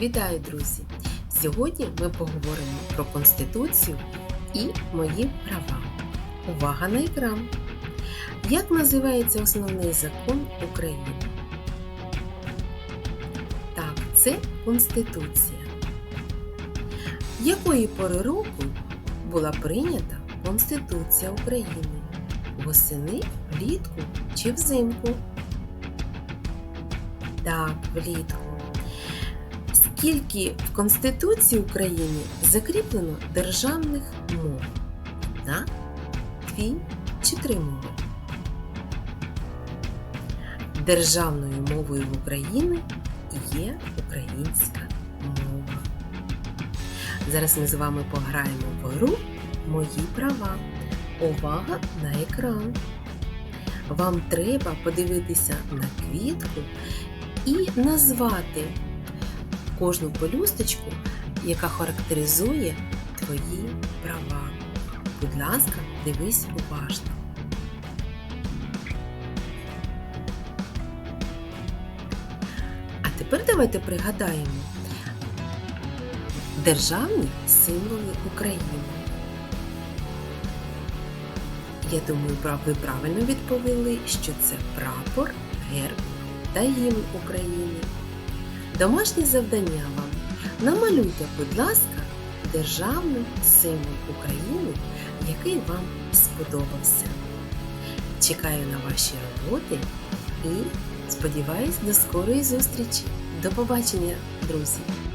Вітаю, друзі! Сьогодні ми поговоримо про Конституцію і мої права. Увага на екран! Як називається основний закон України? Так, це Конституція. Якої пори року була прийнята Конституція України? Восени, влітку чи взимку? Так, влітку. Скільки в Конституції України закріплено державних мов? Одна, дві чи три мови? Державною мовою в Україні є українська мова. Зараз ми з вами пограємо в гру Мої права. Увага на екран. Вам треба подивитися на квітку і назвати кожну пелюсточку, яка характеризує твої права. Будь ласка, дивись уважно. А тепер давайте пригадаємо державні символи України. Я думаю, ви правильно відповіли, що це прапор, герб та гімн України. Домашнє завдання вам. Намалюйте, будь ласка, державний символ України, який вам сподобався. Чекаю на ваші роботи і сподіваюсь до скорої зустрічі. До побачення, друзі!